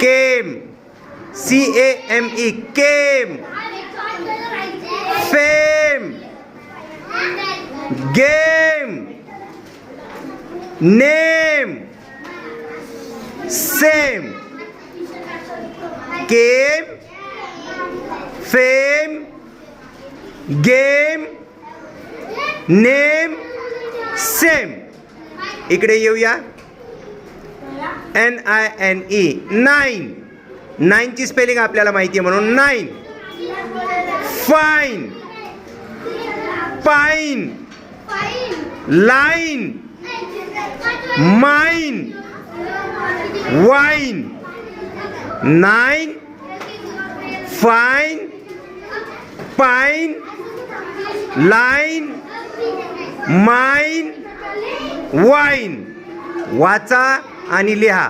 came C A M E came fame game name same came fame game name same इकडे येऊया N I N E nine नाईनची spelling आपल्याला माहिती आहे म्हणून nine fine pine line mine wine nine fine pine line mine wine वाचा आणि लिहा.